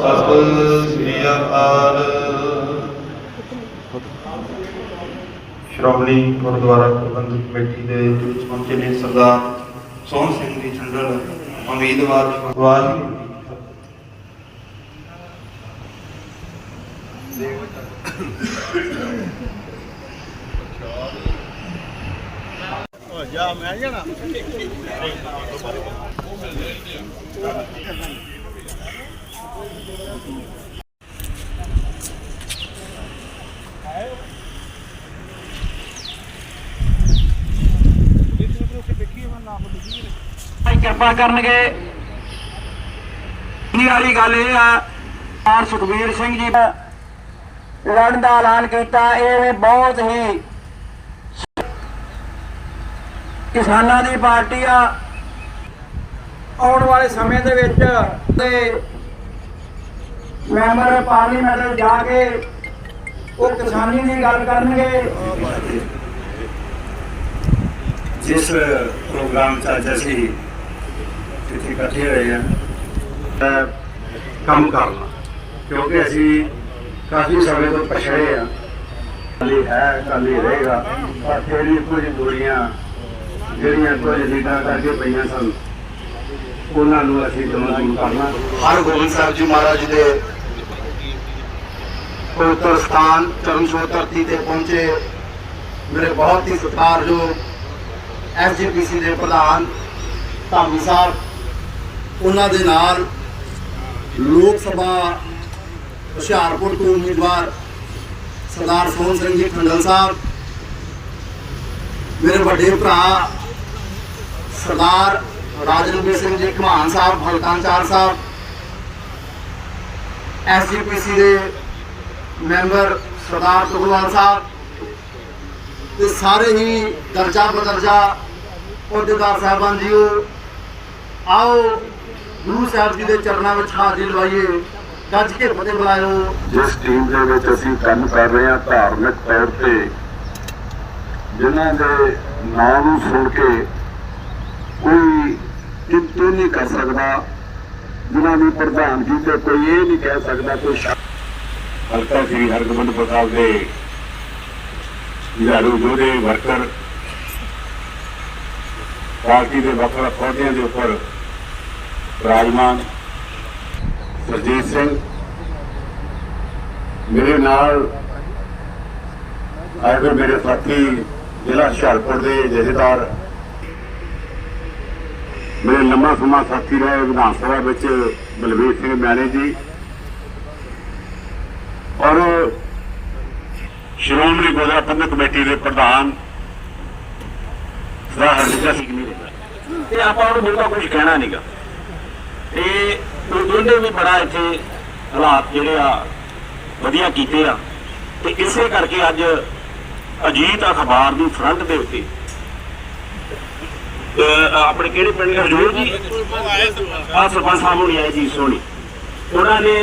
ਸਤਿ ਸ੍ਰੀ ਅਕਾਲ ਸ਼੍ਰੋਮਣੀ ਗੁਰਦੁਆਰਾ ਪ੍ਰਬੰਧਕ ਕਮੇਟੀ ਦੇ ਵਿੱਚ ਪਹੁੰਚੇ ਨੇ ਸਰਦਾਰ ਸੋਹਣ ਸਿੰਘ ਜੀ ਠੰਡਲ ਉਮੀਦਵਾਰ, ਵਾਹਿਗੁਰੂ ਜੀ ਕੀ ਫਤਿਹ। ਕਿਰਪਾ ਕਰਨਗੇ। ਇਹ ਵਾਲੀ ਗੱਲ ਇਹ ਆ? ਆਰ ਸੁਖਬੀਰ ਸਿੰਘ ਜੀ ਦਾ ਲੜਨ ਦਾ ਐਲਾਨ ਕੀਤਾ, ਇਹ ਵੀ ਬਹੁਤ ਹੀ ਕਿਸਾਨਾਂ ਦੀ ਪਾਰਟੀ ਆ। ਆਉਣ ਵਾਲੇ ਸਮੇਂ ਦੇ ਵਿੱਚ ਤੇ ਮੈਂਬਰ ਪਾਰਲੀਮੈਂਟ ਜਾ ਕੇ ਉਹ ਕਿਸਾਨੀ ਦੀ ਗੱਲ ਕਰਨਗੇ। ਜਿਸ ਪ੍ਰੋਗਰਾਮ 'ਚ ਅੱਜ ਅਸੀਂ ਇੱਥੇ ਇਕੱਠੇ ਹੋਏ ਹਾਂ। ਕੰਮ ਕਰਨਾ, ਕਿਉਂਕਿ ਅਸੀਂ ਕਾਫੀ ਸਮੇਂ ਤੋਂ ਪਛੜੇ ਆ ਕਾਲੀ ਹੈ ਕਾਲੀ ਰਹੇਗਾ, ਪਰ ਫਿਰ ਵੀ ਕੁਝ ਦੂਰੀਆਂ ਜਿਹੜੀਆਂ ਕੁਝ ਲੀਡਰਾਂ ਕਰਕੇ ਪਈਆਂ ਸਨ, ਉਹਨਾਂ ਨੂੰ ਅਸੀਂ ਦੂਰ ਦੂਰ ਕਰਨਾ। ਹਰਗੋਬਿੰਦ ਸਾਹਿਬ ਜੀ ਮਹਾਰਾਜ ਦੇ ਪਵਿੱਤਰ ਸਥਾਨ ਚਰਨਛੋਹ ਧਰਤੀ ਤੇ ਪਹੁੰਚੇ। ਮੇਰੇ ਬਹੁਤ ਹੀ ਸਤਿਕਾਰਯੋਗ ਐਸਜੀਪੀਸੀ ਦੇ ਪ੍ਰਧਾਨ ਧਾਮੀ ਸਾਹਿਬ ਉਹਨਾਂ ਦੇ ਨਾਲ ਲੋਕ ਸਭਾ ਹੁਸ਼ਿਆਰਪੁਰ ਤੋਂ ਉਮੀਦਵਾਰ ਸਰਦਾਰ ਸੋਹਣ ਸਿੰਘ ਜੀ ਖੰਡਲ ਸਾਹਿਬ, ਮੇਰੇ ਵੱਡੇ ਭਰਾ ਸਰਦਾਰ ਰਾਜਨਵੀਰ ਸਿੰਘ ਜੀ ਘਮਾਨ ਸਾਹਿਬ ਹਲਕਾਂਚਾਰ ਸਾਹਿਬ ਐਸਜੀਪੀਸੀ ਦੇ ਮੈਂਬਰ ਸਰਦਾਰ ਤੁਗਲਵਾਲ ਸਾਹਿਬ, ਤੇ ਸਾਰੇ ਹੀ ਦਰਜਾ ਬਦਰਜਾ ਅਹੁਦੇਦਾਰ ਸਾਹਿਬਾਨ ਜੀਓ, ਆਓ ਗੁਰੂ ਸਾਹਿਬ ਜੀ ਦੇ ਚਰਨਾਂ ਵਿੱਚ ਹਾਜ਼ਰੀ ਲਵਾਈਏ, ਗੱਜ ਕੇ ਫਤਿਹ ਬੁਲਾਇਓ। ਜਿਸ ਟੀਮ ਦੇ ਵਿੱਚ ਅਸੀਂ ਕੰਮ ਕਰ ਰਹੇ ਹਾਂ ਧਾਰਮਿਕ ਤੌਰ ਤੇ, ਜਿਨ੍ਹਾਂ ਦੇ ਨਾਂ ਨੂੰ ਸੁਣ ਕੇ ਕੋਈ ਕਿੰਤੂ ਨਹੀਂ ਕਰ ਸਕਦਾ, ਜਿਨ੍ਹਾਂ ਦੀ ਪ੍ਰਧਾਨਗੀ ਤੇ ਕੋਈ ਇਹ ਨਹੀਂ ਕਹਿ ਸਕਦਾ ਕੋਈ ਹਲਕਾ ਸ੍ਰੀ ਹਰਗੋਬਿੰਦ ਪ੍ਰਸਾਦ ਦੇ ਯਾਰੂ ਜੋੜੇ ਵਰਕਰ, ਪਾਰਟੀ ਦੇ ਵੱਖ ਵੱਖ ਅਹੁਦਿਆਂ ਦੇ ਉੱਪਰ ਰਾਜਮਾਨ ਸਰਜੀਤ ਸਿੰਘ, ਮੇਰੇ ਨਾਲ ਆਏ ਹੋਏ ਮੇਰੇ ਸਾਥੀ ਜ਼ਿਲ੍ਹਾ ਹੁਸ਼ਿਆਰਪੁਰ ਦੇ ਜਥੇਦਾਰ, ਮੇਰੇ ਲੰਮਾ ਸਮਾਂ ਸਾਥੀ ਰਹੇ ਵਿਧਾਨ ਸਭਾ ਵਿੱਚ ਬਲਵੀਰ ਸਿੰਘ ਮਿਆਣੀ ਜੀ ਔਰ ਸ਼੍ਰੋਮਣੀ ਗੁਰਦੁਆਰਾ ਪ੍ਰਬੰਧਕ ਕਮੇਟੀ ਦੇ ਪ੍ਰਧਾਨ ਸਰਦਾਰ ਹਰਜਿੰਦਰ ਸਿੰਘ ਜੀ। ਤੇ ਆਪਾਂ ਉਹਨੂੰ ਬਿਲਕੁਲ ਕੁਝ ਕਹਿਣਾ ਨਹੀਂਗਾ ਤੇ ਉਹ ਇਹਨੇ ਵੀ ਬੜਾ ਇੱਥੇ ਹਾਲਾਤ ਜਿਹੜੇ ਆ ਵਧੀਆ ਕੀਤੇ ਆ। ਤੇ ਇਸੇ ਕਰਕੇ ਅੱਜ ਅਜੀਤ ਅਖਬਾਰ ਦੀ ਫਰੰਟ ਦੇ ਉੱਤੇ ਆਪਣੇ ਕਿਹੜੇ ਪਿੰਡ ਹਰਜੋਰ ਜੀ। ਆ ਸਰਪੰਚ ਸਾਹਿਬ ਹੋਣੀ ਆਏ ਜੀ ਸੋਣੀ ਉਹਨਾਂ ਨੇ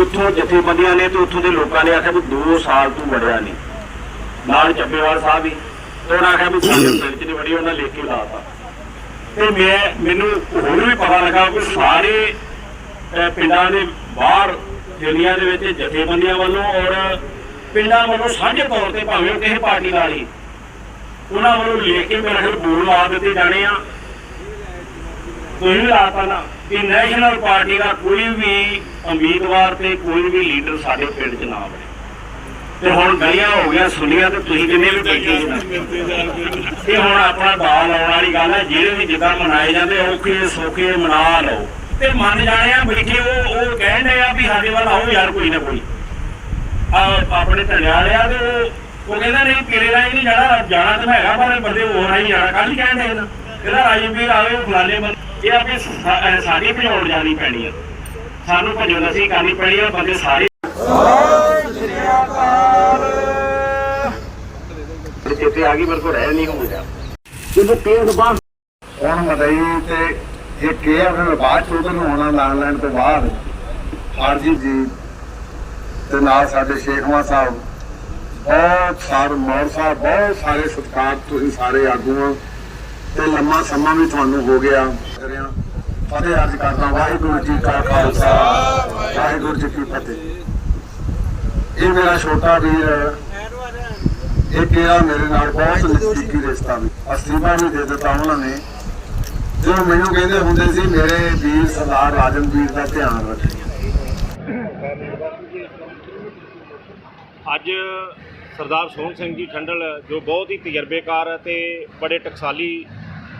ਉੱਥੋਂ ਜਥੇਬੰਦੀਆਂ ਨੇ ਤੇ ਉੱਥੋਂ ਦੇ ਲੋਕਾਂ ਨੇ ਆਖਿਆ ਵੀ 2 ਸਾਲ ਤੋਂ ਵੜਿਆ ਨਹੀਂ। ਨਾਲ ਚੱਬੇਵਾਲ ਸਾਹਿਬ ਵੀ। ਤੇ ਉਹਨਾਂ ਆਖਿਆ ਵੀ ਸਾਡੇ ਪਿੰਡ ਚ ਨਹੀਂ ਵੜੀ ਉਹਨਾਂ ਲਿਖ ਕੇ ਲਾਤਾ ਤੇ ਮੈਂ, ਮੈਨੂੰ ਹੋਰ ਵੀ ਪਤਾ ਲੱਗਾ ਕਿ ਸਾਰੇ ਪਿੰਡਾਂ ਦੇ ਬਾਹਰ ਦੁਨੀਆ ਦੇ ਵਿੱਚ ਜਥੇਬੰਦੀਆਂ ਵੱਲੋਂ ਔਰ ਪਿੰਡਾਂ ਵੱਲੋਂ ਸਾਂਝੇ ਤੌਰ ਤੇ ਭਾਵੇਂ ਉਹ ਕਿਸੇ ਪਾਰਟੀ ਨਾਲ ਹੀ, ਉਹਨਾਂ ਵੱਲੋਂ ਲੈ ਕੇ ਮੇਰੇ ਖਿਆਲ ਬੋਲ ਲਾ ਦਿੱਤੇ ਜਾਣੇ ਆ। ਤੁਸੀਂ ਵੀ ਲਾਤਾ ਨਾ, ਕਿ ਨੈਸ਼ਨਲ ਪਾਰਟੀ ਦਾ ਕੋਈ ਵੀ ਉਮੀਦਵਾਰ ਤੇ ਕੋਈ ਵੀ ਲੀਡਰ ਸਾਡੇ ਪਿੰਡ 'ਚ ਨਾ ਬਣੇ ਤੇ ਹੁਣ ਗਲੀਆਂ ਹੋ ਗਿਆ ਸੁਣੀਆਂ ਤੇ ਤੁਸੀਂ ਕਿੰਨੇ ਵੀ ਬੈਠੇ ਹੋ। ਇਹ ਹੁਣ ਆਪਣਾ ਬਾਲ ਆਉਣ ਵਾਲੀ ਗੱਲ ਹੈ, ਜਿਹੜੇ ਵੀ ਜਿੱਦਾਂ ਮਨਾਏ ਜਾਂਦੇ ਔਖੇ ਸੌਖੇ ਮਨਾ ਲਓ। ਤੇ ਮੰਨ ਜਾਣੇ ਆ ਬੈਠੇ, ਉਹ ਉਹ ਕਹਿੰਦੇ ਆ ਵੀ ਸਾਡੇ ਵੱਲ ਆਓ ਯਾਰ ਕੋਈ ਨਾ ਕੋਈ। ਆਪਣੇ ਧੰਨੇ ਵਾਲਿਆ ਤੇ ਉਹ- ਉਹ ਕਹਿੰਦਾ ਨਹੀਂ, ਤੇਰੇ ਰਾਹੀਂ ਨਹੀਂ ਜਾਣਾ ਜਾਣਾ ਤਾਂ ਹੈਗਾ, ਪਰ ਬੰਦੇ ਹੋਰ ਰਾਹੀਂ ਜਾਣਾ। ਕੱਲ ਹੀ ਕਹਿੰਦੇ ਨਾ ਇਹਦਾ ਰਾਜਵੀਰ ਆਵੇ, ਉਹ ਫਲਾਣੇ ਬੰਦੇ ਇਹ ਆਪੇ ਸਾਡੀ ਭਜਾਉਣ ਜਾਣੀ ਪੈਣੀ ਆ। ਸਾਨੂੰ ਭਜੋ ਨਸੀ ਕਰਨੀ ਪੈਣੀ ਆ, ਬੰਦੇ ਸਾਰੇ ਚੇਤੇ ਆ ਗਈ, ਮੇਰੇ ਕੋਲ ਰਹਿ ਨਹੀਂ ਹੁੰਦਾ ਜਦੋਂ ਪੇੜ ਬਾਹਰ ਹੁਣ ਮਦਈ ਤੇ ਇਹ ਕੀ ਆ ਬਾਅਦ ਚ ਉਹਨੂੰ ਹੋਣਾ ਲਾਣ ਤੋਂ ਬਾਅਦ। ਹਾਰਜੀ ਜੀ ਤੇ ਨਾਲ ਸਾਡੇ ਸ਼ੇਖਵਾ ਸਾਹਿਬ, ਬਹੁਤ ਸਾਰੇ ਮੌਰ ਸਾਹਿਬ, ਬਹੁਤ ਸਾਰੇ ਸਤਿਕਾਰ ਤੁਸੀਂ ਸਾਰੇ ਆਗੂਆਂ ਤੇ ਲੰਮਾ ਸਮਾਂ ਵੀ ਤੁਹਾਨੂੰ ਹੋ ਗਿਆ। ਕਰਿਆ ਫਤਿਹ ਅਰਜ਼ ਕਰਦਾ, ਵਾਹਿਗੁਰੂ ਜੀ ਕਾ ਖਾਲਸਾ, ਵਾਹਿਗੁਰੂ ਜੀ ਕੀ ਫਤਿਹ। ਇਹ ਮੇਰਾ ਛੋਟਾ ਵੀਰ ਇਹ ਕਿਹਾ ਮੇਰੇ ਨਾਲ ਬਹੁਤ ਨਜ਼ਦੀਕੀ ਰਿਸ਼ਤਾ ਵੀ। ਅਸਤੀਫਾ ਵੀ ਦੇ ਦਿੱਤਾ ਉਹਨਾਂ ਨੇ। ਜੋ ਮੈਨੂੰ ਕਹਿੰਦੇ ਹੁੰਦੇ ਸੀ, ਮੇਰੇ ਵੀਰ ਸਰਦਾਰ ਰਾਜਨਵੀਰ ਦਾ ਧਿਆਨ ਰੱਖੀ। ਅੱਜ ਸਰਦਾਰ ਸੋਹਣ ਸਿੰਘ ਜੀ ਠੰਡਲ, ਜੋ ਬਹੁਤ ਹੀ ਤਜਰਬੇਕਾਰ ਅਤੇ ਬੜੇ ਟਕਸਾਲੀ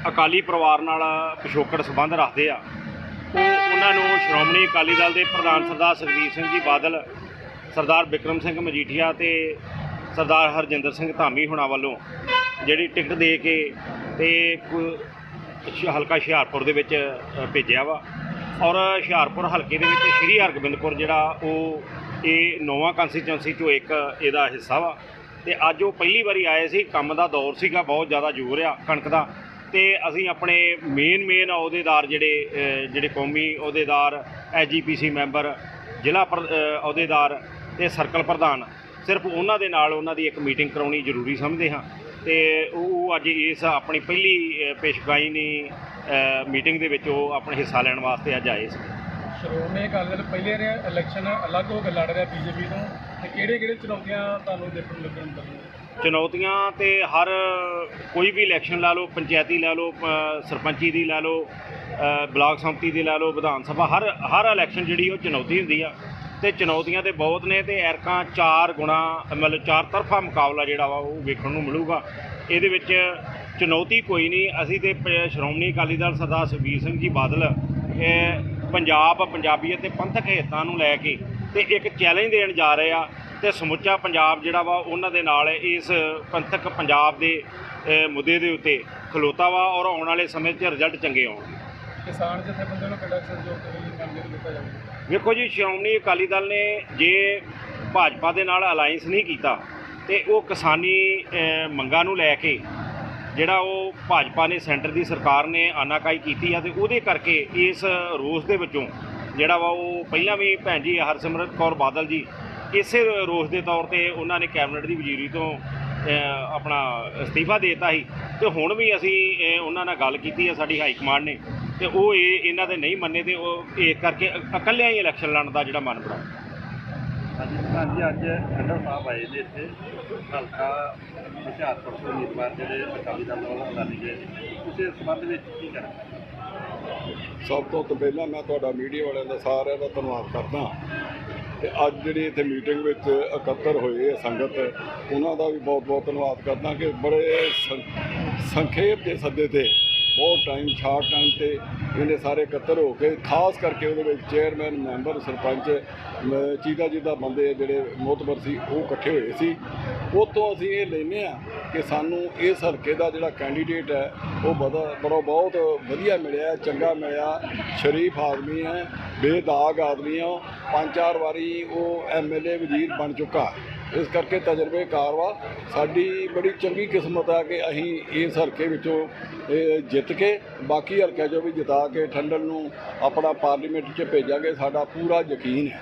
ਅਕਾਲੀ ਪਰਿਵਾਰ ਨਾਲ ਪਿਛੋਕੜ ਸੰਬੰਧ ਰੱਖਦੇ ਆ ਉਹ ਉਹਨਾਂ ਨੂੰ ਸ਼੍ਰੋਮਣੀ ਅਕਾਲੀ ਦਲ ਦੇ ਪ੍ਰਧਾਨ ਸਰਦਾਰ ਸੁਖਬੀਰ ਸਿੰਘ ਜੀ ਬਾਦਲ, ਸਰਦਾਰ ਬਿਕਰਮ ਸਿੰਘ ਮਜੀਠੀਆ ਤੇ ਸਰਦਾਰ ਹਰਜਿੰਦਰ ਸਿੰਘ ਧਾਮੀ ਹੁਣਾਂ ਵੱਲੋਂ ਜਿਹੜੀ ਟਿਕਟ ਦੇ ਕੇ ਤੇ ਹਲਕਾ ਹੁਸ਼ਿਆਰਪੁਰ ਦੇ ਵਿੱਚ ਭੇਜਿਆ ਵਾ। ਔਰ ਹੁਸ਼ਿਆਰਪੁਰ ਹਲਕੇ ਦੇ ਵਿੱਚ ਸ਼੍ਰੀ ਹਰਗੋਬਿੰਦਪੁਰ ਜਿਹੜਾ ਉਹ, ਇਹ ਨੌਵਾਂ ਕੰਸਟੀਚੁਐਂਸੀ ਚੋਂ ਇੱਕ ਇਹਦਾ ਹਿੱਸਾ ਵਾ। ਤੇ ਅੱਜ ਉਹ ਪਹਿਲੀ ਵਾਰੀ ਆਏ ਸੀ, ਕੰਮ ਦਾ ਦੌਰ ਸੀਗਾ, ਬਹੁਤ ਜ਼ਿਆਦਾ ਜ਼ੋਰ ਆ ਕਣਕ ਦਾ। ਤੇ ਅਸੀਂ ਆਪਣੇ ਮੇਨ ਮੇਨ ਅਹੁਦੇਦਾਰ ਜਿਹੜੇ ਜਿਹੜੇ ਕੌਮੀ ਅਹੁਦੇਦਾਰ ਐਜੀਪੀਸੀ ਮੈਂਬਰ, ਜ਼ਿਲ੍ਹਾ ਪ੍ਰ- ਅਹੁਦੇਦਾਰ ਤੇ ਸਰਕਲ ਪ੍ਰਧਾਨ ਸਿਰਫ ਉਹਨਾਂ ਦੇ ਨਾਲ ਉਹਨਾਂ ਦੀ ਇੱਕ ਮੀਟਿੰਗ ਕਰਾਉਣੀ ਜ਼ਰੂਰੀ ਸਮਝਦੇ ਹਾਂ। ਤੇ ਉਹ ਅੱਜ ਇਸ ਆਪਣੀ ਪਹਿਲੀ ਅ, ਪੇਸ਼ਗਾਈਨੀ ਅ, ਮੀਟਿੰਗ ਦੇ ਵਿੱਚ ਉਹ ਆਪਣੇ ਹਿੱਸਾ ਲੈਣ ਵਾਸਤੇ ਅੱਜ ਆਏ ਸੀ। ਸ਼੍ਰੋਮਣੀ ਅਕਾਲੀ ਦਲ ਪਹਿਲੇ ਨੇ ਇਲੈਕਸ਼ਨ ਅਲੱਗ ਹੋ ਕੇ ਲੜ ਰਿਹਾ ਬੀਜੇਪੀ ਤੋਂ। ਤੇ ਕਿਹੜੇ ਕਿਹੜੇ ਚੁਣੌਤੀਆਂ ਤੁਹਾਨੂੰ ਦੇਖਣ ਨੂੰ ਲੱਗਣ ਅੰਦਰ ਚੁਣੌਤੀਆਂ ਤੇ ਹਰ ਕੋਈ ਵੀ ਇਲੈਕਸ਼ਨ ਲਾ ਲਓ ਪੰਚਾਇਤੀ ਲਾ ਲਓ ਸਰਪੰਚੀ ਦੀ ਲਾ ਲਓ ਬਲਾਕ ਸੰਮਤੀ ਦੀ ਲਾ ਲਓ ਵਿਧਾਨ ਸਭਾ ਹਰ ਹਰ ਇਲੈਕਸ਼ਨ ਜਿਹੜੀ ਉਹ ਚੁਣੌਤੀ ਹੁੰਦੀ ਆ। ਤੇ ਚੁਣੌਤੀਆਂ ਤੇ ਬਹੁਤ ਨੇ ਤੇ ਐਰਕਾਂ ਚਾਰ ਗੁਣਾ, ਮਤਲਬ ਚਾਰ ਤਰਫਾ ਮੁਕਾਬਲਾ ਜਿਹੜਾ ਵਾ ਉਹ ਵੇਖਣ ਨੂੰ ਮਿਲੂਗਾ। ਇਹਦੇ ਵਿੱਚ ਚੁਣੌਤੀ ਕੋਈ ਨਹੀਂ। ਅਸੀਂ ਤੇ ਪ- ਸ਼੍ਰੋਮਣੀ ਅਕਾਲੀ ਦਲ ਸਰਦਾਰ ਸੁਖਬੀਰ ਸਿੰਘ ਜੀ ਬਾਦਲ ਪੰਜਾਬ ਪੰਜਾਬੀਅਤ ਤੇ ਪੰਥਕ ਹਿੱਤਾਂ ਨੂੰ ਲੈ ਕੇ ਤੇ ਇੱਕ ਚੈਲੰਜ ਦੇਣ ਜਾ ਰਹੇ ਆ ਤੇ ਸਮੁੱਚਾ ਪੰਜਾਬ ਜਿਹੜਾ ਵਾ ਉਹਨਾਂ ਦੇ ਨਾਲ ਇਸ ਪੰਥਕ ਪੰਜਾਬ ਦੇ ਮੁੱਦੇ ਦੇ ਉੱਤੇ ਖਲੋਤਾ ਵਾ ਔਰ ਆਉਣ ਵਾਲੇ ਸਮੇਂ 'ਚ ਰਿਜ਼ਲਟ ਚੰਗੇ ਆਉਣਗੇ। ਕਿਸਾਨ ਜਥੇਬੰਦੀਆਂ ਨੂੰ ਕਿਹੜਾ ਸਹਿਯੋਗ ਕਰਨ ਕੰਮ ਦਿੱਤਾ ਜਾਵੇ ਵੇਖੋ ਜੀ, ਸ਼੍ਰੋਮਣੀ ਅਕਾਲੀ ਦਲ ਨੇ ਜੇ ਭਾਜਪਾ ਦੇ ਨਾਲ ਅਲਾਈਅੰਸ ਨਹੀਂ ਕੀਤਾ ਤੇ ਉਹ ਕਿਸਾਨੀ ਮੰਗਾਂ ਨੂੰ ਲੈ ਕੇ ਜਿਹੜਾ ਉਹ ਭਾਜਪਾ ਨੇ ਸੈਂਟਰ ਦੀ ਸਰਕਾਰ ਨੇ ਆਨਾਕਾਈ ਕੀਤੀ ਆ ਤੇ ਉਹਦੇ ਕਰਕੇ ਇਸ ਰੋਸ ਦੇ ਵਿੱਚੋਂ ਜਿਹੜਾ ਵਾ ਉਹ ਪਹਿਲਾਂ ਵੀ ਭੈਣ ਜੀ ਹਰਸਿਮਰਤ ਕੌਰ ਬਾਦਲ ਜੀ ਇਸੇ ਰੋਸ ਦੇ ਤੌਰ ਤੇ ਉਹਨਾਂ ਨੇ ਕੈਬਨਿਟ ਦੀ ਵਜ਼ੀਰੀ ਤੋਂ ਆਪਣਾ ਅਸਤੀਫਾ ਦਿੱਤਾ ਸੀ ਤੇ ਹੁਣ ਵੀ ਅਸੀਂ ਉਹਨਾਂ ਨਾਲ ਗੱਲ ਕੀਤੀ ਹੈ ਸਾਡੀ ਹਾਈ ਕਮਾਂਡ ਨੇ। ਤੇ ਉਹ ਇਹ ਇਹਨਾਂ ਦੇ ਨਹੀਂ ਮੰਨੇ ਤੇ ਉਹ ਇਸ ਕਰਕੇ ਇਕੱਲਿਆਂ ਹੀ ਇਲੈਕਸ਼ਨ ਲੜਨ ਦਾ ਜਿਹੜਾ ਮਨ ਬਣਾ ਹਾਂਜੀ ਹਾਂਜੀ ਅੱਜ ਠੰਡਰ ਸਾਹਿਬ ਆਏ ਨੇ ਇੱਥੇ। ਹਲਕਾ ਹੁਸ਼ਿਆਰਪੁਰ ਤੋਂ ਉਮੀਦਵਾਰ ਜਿਹੜੇ ਅਕਾਲੀ ਦਲ ਵੱਲੋਂ ਐਲਾਨੇ ਗਏ ਤੁਸੀਂ ਇਸ ਸੰਬੰਧ ਵਿੱਚ ਕੀ ਕਰਨਾ ਸਭ ਤੋਂ ਤੋਂ ਪਹਿਲਾਂ ਮੈਂ ਤੁਹਾਡਾ ਮੀਡੀਆ ਵਾਲਿਆਂ ਦਾ ਸਾਰਿਆਂ ਦਾ ਧੰਨਵਾਦ ਕਰਦਾ। ਤੇ ਅੱਜ ਜਿਹੜੀ ਇੱਥੇ ਮੀਟਿੰਗ ਵਿੱਚ ਇਕੱਤਰ ਹੋਏ ਆ ਸੰਗਤ ਉਹਨਾਂ ਦਾ ਵੀ ਬਹੁਤ ਬਹੁਤ ਧੰਨਵਾਦ ਕਰਦਾ ਕਿ ਬੜੇ ਸੰਖੇਪ ਦੇ ਸੱਦੇ ਤੇ ਬਹੁਤ ਟਾਈਮ ਸ਼ਾਰਟ ਟਾਈਮ ਤੇ ਇਹਨੇ ਸਾਰੇ ਇਕੱਤਰ ਹੋ ਕੇ, ਖਾਸ ਕਰਕੇ ਉਹਦੇ ਵਿੱਚ ਚੇਅਰਮੈਨ ਮੈਂਬਰ ਸਰਪੰਚ ਮ- ਚੀਦਾ ਚੀਦਾ ਬੰਦੇ ਜਿਹੜੇ ਮੋਤਬਰ ਸੀ, ਉਹ ਇਕੱਠੇ ਹੋਏ ਸੀ ਉਹ ਅਸੀਂ ਇਹ ਲੈਨੇ ਆ ਕਿ ਸਾਨੂੰ ਇਸ ਹਲਕੇ ਦਾ ਜਿਹੜਾ ਕੈਂਡੀਡੇਟ ਹੈ, ਉਹ ਬੜਾ ਬੜਾ ਬਹੁਤ ਵਧੀਆ ਮਿਲਿਆ, ਚੰਗਾ ਮਿਲਿਆ, ਸ਼ਰੀਫ ਆਦਮੀ ਹੈ, ਬੇਦਾਗ ਆਦਮੀ ਹੈ ਉਹ। ਪੰਜ ਚਾਰ ਵਾਰੀ ਉਹ ਐਮਐਲਏ ਵਜ਼ੀਰ ਬਣ ਚੁੱਕਾ ਇਸ ਕਰਕੇ ਤਜਰਬੇਕਾਰ ਵਾ। ਸਾਡੀ ਬੜੀ ਚੰਗੀ ਕਿਸਮਤ ਆ ਕਿ ਅਸੀਂ ਇਸ ਹਲਕੇ ਵਿੱਚੋਂ ਜਿੱਤ ਕੇ ਬਾਕੀ ਹਲਕਿਆਂ 'ਚੋਂ ਵੀ ਜਿਤਾ ਕੇ, ਠੰਡਲ ਨੂੰ ਆਪਣਾ ਪਾਰਲੀਮੈਂਟ 'ਚ ਭੇਜਾਂਗੇ। ਸਾਡਾ ਪੂਰਾ ਯਕੀਨ ਹੈ।